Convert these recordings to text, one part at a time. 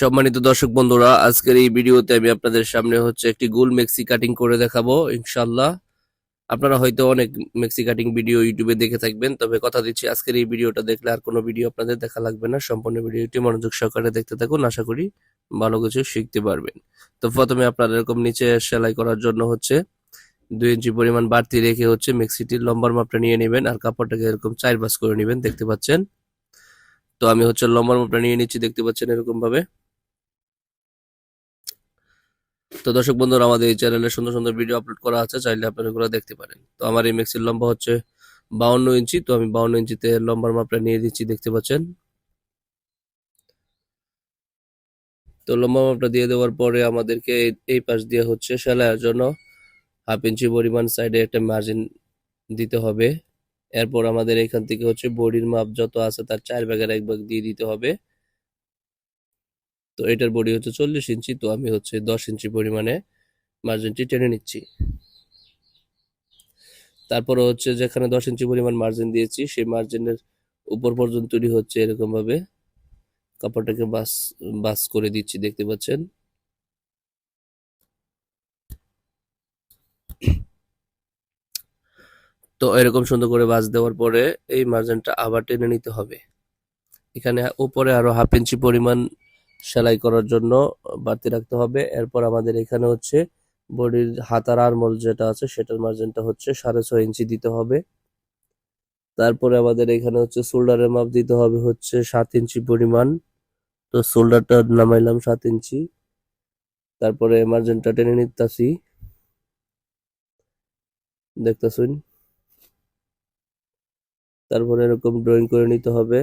সম্মানিত দর্শক বন্ধুরা, আজকের এই ভিডিওতে আমি আপনাদের সামনে হচ্ছে একটি গোল মেক্সি কাটিং করে দেখাবো ইনশাল্লাহ আপনারা হয়তো অনেক মেক্সি কাটিং ভিডিও ইউটিউবে দেখে থাকবেন, তবে কথা দিচ্ছি, আজকের এই ভিডিওটা দেখলে আর কোনো ভিডিও আপনাদের দেখা লাগবে না। সম্পূর্ণ ভিডিওটি মনোযোগ সহকারে দেখতে থাকুন, আশা করি ভালো কিছু শিখতে পারবেন। তো প্রথমে আপনারা এরকম নিচে সেলাই করার জন্য হচ্ছে দুই ইঞ্চি পরিমাণ বাড়তি রেখে হচ্ছে মেক্সিটির লম্বার মাপটা নিয়ে নেবেন আর কাপড়টাকে এরকম চার বাস করে নেবেন, দেখতে পাচ্ছেন? তো আমি হচ্ছে লম্বার মাপটা নিয়ে নিচ্ছি, দেখতে পাচ্ছেন এরকম ভাবে তো দর্শক বন্ধুরা, আমাদের এই চ্যানেলে সুন্দর সুন্দর ভিডিও আপলোড করা আছে, চাইলে আপনারা এগুলো দেখতে পারেন। তো আমার এই ম্যাক্সির লম্বা হচ্ছে বাউন্ন ইঞ্চি, তো আমি বাউন্ন ইঞ্চিতে লম্বার মাপটা নিয়ে দিচ্ছি, দেখতে পাচ্ছেন। তো লম্বা মাপটা দিয়ে দেওয়ার পরে আমাদেরকে এই- এই পাশ দিয়ে হচ্ছে সেলাইয়ের জন্য হাফ ইঞ্চি পরিমাণ সাইডে একটা মার্জিন দিতে হবে। এরপর আমাদের এখান থেকে হচ্ছে বডির মাপ যত আছে তার চার ভাগের এক ভাগ দিয়ে দিতে হবে। তো এটার বডি হচ্ছে চল্লিশ ইঞ্চি, তো আমি হচ্ছে দশ ইঞ্চি পরিমাণে মার্জিনটি টেনে নিচ্ছি। তারপরে হচ্ছে যেখানে দশ ইঞ্চি পরিমাণ মার্জিন দিয়েছি, সেই মার্জিনের উপর পর্যন্তই হচ্ছে এরকম ভাবে কাপড়টাকে বাস বাস করে দিচ্ছি, দেখতে পাচ্ছেন। তো এরকম সুন্দর করে বাস দেওয়ার পরে এই মার্জিনটা আবার টেনে নিতে হবে। এখানে উপরে আরও হাফ ইঞ্চি পরিমাণ সেলাই করার জন্য বাড়তি রাখতে হবে। এরপর আমাদের এখানে হচ্ছে বডির হাতার আরমোল যেটা আছে, সেটার মার্জিনটা হচ্ছে সাড়ে ছয় ইঞ্চি দিতে হবে। তারপরে আমাদের এখানে হচ্ছে শোল্ডারের মাপ দিতে হবে হচ্ছে সাত ইঞ্চি পরিমাণ। তো শোল্ডারটা নামাইলাম সাত ইঞ্চি। তারপরে মার্জিনটা টেনে নিতেছি। দেখতেছুন? তারপরে এরকম ড্রয়িং করে নিতে হবে।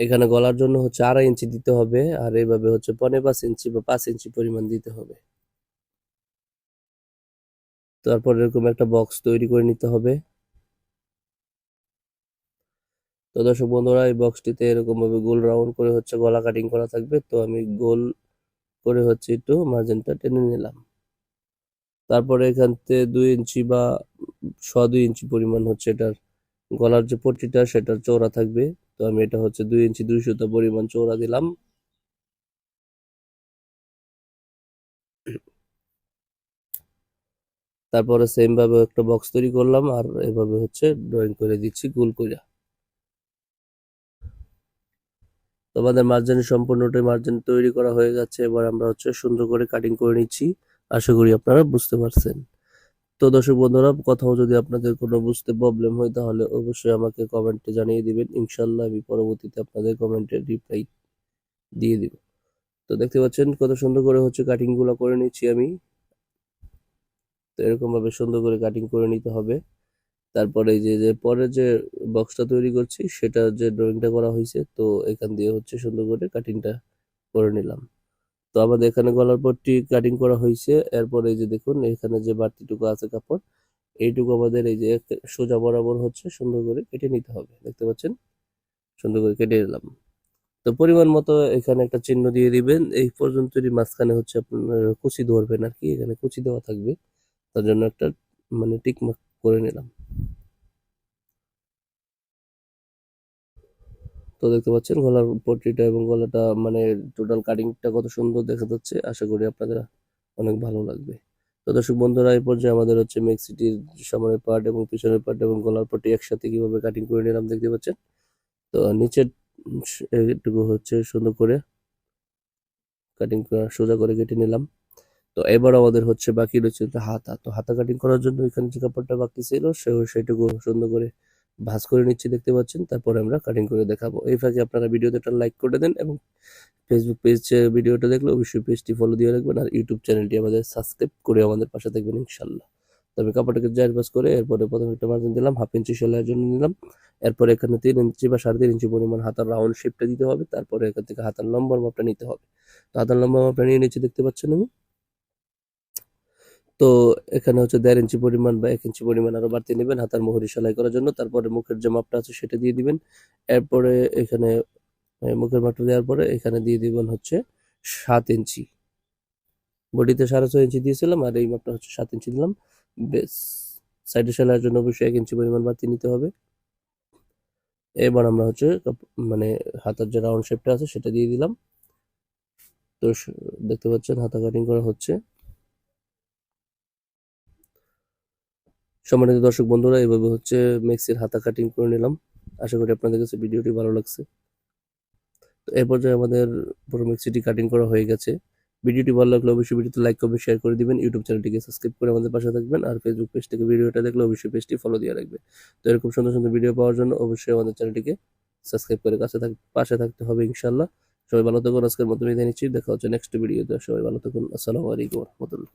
এখানে গলার জন্য হচ্ছে আড়াই ইঞ্চি দিতে হবে, আর এইভাবে হচ্ছে পনে পাঁচ ইঞ্চি বা পাঁচ ইঞ্চি পরিমাণ দিতে হবে। তারপর এরকম একটা বক্স তৈরি করে নিতে হবে। তো দর্শক বন্ধুরা, এই বক্সটিতে এরকম ভাবে গোল রাউন্ড করে হচ্ছে গলা কাটিং করা থাকবে। তো আমি গোল করে হচ্ছে একটু মার্জিনটা টেনে নিলাম। তারপরে এখান থেকে দুই ইঞ্চি বা ছ দুই ইঞ্চি পরিমাণ হচ্ছে এটার গলার যে পট্টিটা, সেটার চওড়া থাকবে। তো আমি এটা হচ্ছে দুই ইঞ্চি দুই সুতা পরিমাণ চওড়া দিলাম। তারপরে সেম ভাবে একটা বক্স তৈরি করলাম আর এভাবে হচ্ছে ড্রয়িং করে দিচ্ছি গোল করে। তো আমাদের মার্জিন সম্পূর্ণটাই মার্জিন তৈরি করা হয়ে গেছে। এবার আমরা হচ্ছে সুন্দর করে কাটিং করে নিচ্ছি। আশা করি আপনারা বুঝতে পারছেন। তো দর্শক বন্ধুরা, কোথাও যদি আপনাদের কোনো বুঝতে প্রবলেম হয়, তাহলে অবশ্যই আমাকে কমেন্টে জানিয়ে দিবেন। ইনশাল্লাহ আমি পরবর্তীতে আপনাদের কমেন্টে রিপ্লাই দিয়ে দিব। তো দেখতে পাচ্ছেন কত সুন্দর করে হচ্ছে কাটিংগুলো করে নিচ্ছি আমি। তো এরকম ভাবে সুন্দর করে কাটিং করে নিতে হবে। তারপরে যে যে পরে যে বক্সটা তৈরি করছি সেটা যে ড্রয়িংটা করা হয়েছে, তো এখান দিয়ে হচ্ছে সুন্দর করে কাটিংটা করে নিলাম। তো আমাদের এখানে গলার পট্টি কাটিং করা হয়েছে। এরপর এই যে দেখুন, এখানে যে বাড়তিটুকু আছে কাপড়, এইটুকু আমাদের এই যে সোজা বরাবর হচ্ছে, সুন্দর করে কেটে নিতে হবে। দেখতে পাচ্ছেন? সুন্দর করে কেটে নিলাম। তো পরিমাণ মতো এখানে একটা চিহ্ন দিয়ে দিবেন। এই পর্যন্তই মাঝখানে হচ্ছে আপনার কুচি ধরবেন আর কি, এখানে কুচি দেওয়া থাকবে। তার জন্য একটা মানে টিকমার্ক করে নিলাম। তো দেখতে পাচ্ছেন গলার পট্টিটা এবং গলাটা মানে টোটাল কাটিংটা কত সুন্দর দেখা যাচ্ছে। আশা করি আপনাদের অনেক ভালো লাগবে। তো দর্শক বন্ধুরা, এই পর্যায়ে আমাদের হচ্ছে মেক্সিটির সামনের পার্ট এবং পিছনের পার্ট এবং গলার পট্টি একসাথে কীভাবে কাটিং করে নিলাম দেখতে পাচ্ছেন। তো নিচের এইটুকু হচ্ছে সুন্দর করে কাটিং সোজা করে কেটে নিলাম। তো এবার আমাদের হচ্ছে বাকি রয়েছে হাতা। তো হাতা কাটিং করার জন্য এখানে যে কাপড়টা বাকি ছিল সে সেটুকু সুন্দর করে ভাঁজ করে নিচ্ছি, দেখতে পাচ্ছেন। তারপরে আমরা কাটিং করে দেখাবো। এই ফাঁকে আপনারা ভিডিওতে একটা লাইক করে দেন এবং ফেসবুক পেজ ভিডিওটা দেখলে অবশ্যই পেজটি ফলো দিয়ে রাখবেন আর ইউটিউব চ্যানেলটি আমাদের সাবস্ক্রাইব করে আমাদের পাশে থাকবেন ইনশাল্লাহ তবে কাপড়টাকে জায়ের ভাঁজ করে এরপরে প্রথমে একটা মার্জিন দিলাম হাফ ইঞ্চি সেলাইয়ের জন্য নিলাম। এরপরে এখানে তিন ইঞ্চি বা সাড়ে তিন ইঞ্চি পরিমাণ হাতার রাউন্ড শেপটা দিতে হবে। তারপরে এখান থেকে হাতার লম্বার মাপটা নিতে হবে। তো হাতার লম্বা মাপটা নিয়ে নিচ্ছি, দেখতে পাচ্ছেন আমি। তো এখানে হচ্ছে দেড় ইঞ্চি পরিমাণ বা এক ইঞ্চি পরিমাণ আরও বাড়তি নেবেন, হাতার মোহরি সেলাই করার জন্য। তারপরে মুখের যে মাপটা আছে সেটা দিয়ে দিবেন। এরপরে এখানে মুখের মাপটা দেওয়ার পরে এখানে দিয়ে দিবেন হচ্ছে সাত ইঞ্চি। বডিতে সাড়ে ছয় ইঞ্চি দিয়েছিলাম আর এই মাপটা হচ্ছে সাত ইঞ্চি দিলাম। বেশ, সাইডে সেলাইয়ের জন্য অবশ্যই এক ইঞ্চি পরিমাণ বাড়তি নিতে হবে। এবার আমরা হচ্ছে মানে হাতার যে রাউন্ড শেপটা আছে সেটা দিয়ে দিলাম। তো দেখতে পাচ্ছেন হাতা কাটিং করা হচ্ছে। সম্মানিত দর্শক বন্ধুরা, এভাবে হচ্ছে মেক্সির হাতা কাটিং করে নিলাম। আশা করি আপনাদের কাছে ভিডিওটি ভালো লাগছে। তো এ পর্যায়ে আমাদের পুরো মিক্সিটি কাটিং করা হয়ে গেছে। ভিডিওটি ভালো লাগলে অবশ্যই ভিডিওতে লাইক কমেন্ট শেয়ার করে দিবেন। ইউটিউব চ্যানেলটিকে সাবস্ক্রাইব করে আমাদের পাশে থাকবেন। আর ফেসবুক পেজ থেকে ভিডিওটা দেখলে অবশ্যই পেজটি ফলো দিয়ে রাখবেন তো এরকম সুন্দর সুন্দর ভিডিও পাওয়ার জন্য অবশ্যই আমাদের চ্যানেলটিকে সাবস্ক্রাইব করে কাছে থাক পাশে থাকতে হবে ইনশাল্লাহ সবাই ভালো থাকুন। আজকের মতো বিদায় নিচ্ছি। দেখা হচ্ছে নেক্সট ভিডিওতে সবাই ভালো থাকুন। আসসালামু আলাইকুম রহমতুল্লাহ।